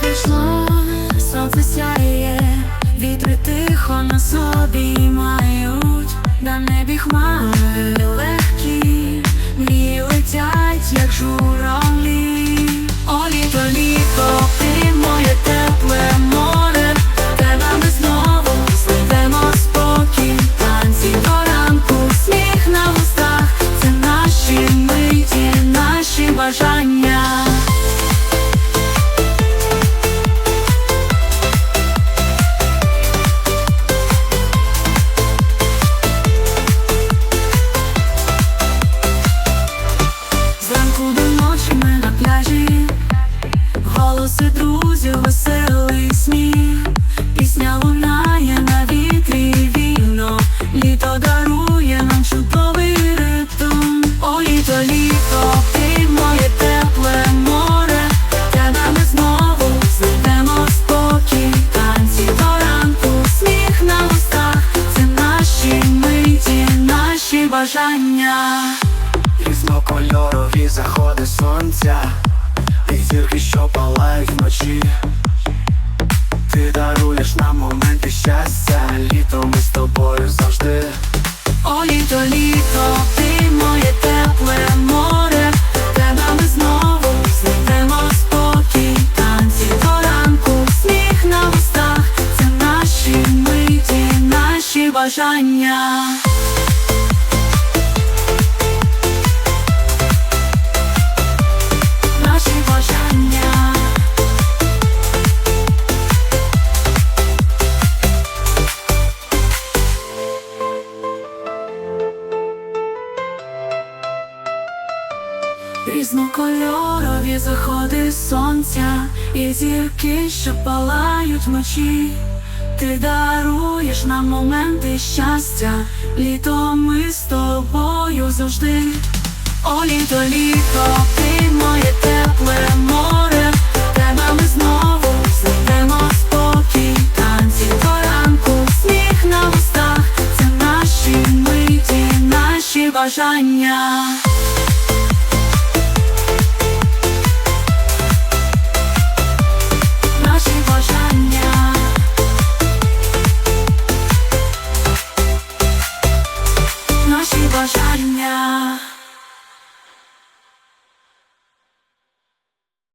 Пішло сонце сяє, вітри тихо на нас обіймають, на небі хмари пляжі, голоси друзів, веселий сміх, пісня лунає на вітрі вільно, літо дарує нам чудовий ритм. О, літо, літо, ти моє тепле море, тебе ми знову знайдемо спокій, танці до ранку, сміх на устах, це наші миті, наші бажання. Різнокольорові заходи сонця, зірки, що палають вночі. Ти даруєш нам моменти щастя, літо ми з тобою завжди. О, літо, літо, ти моє тепле море, тебе ми знову знайдемо спокій, танці до ранку, сміх на устах, це наші миті, наші бажання. Різнокольорові заходи сонця і зірки, що палають вночі. Ти даруєш нам моменти щастя, літо ми з тобою завжди. О, літо, літо, ти моє тепле море, тебе ми знову знайдемо спокій, танці до ранку, сміх на устах, це наші миті, наші бажання. бажання.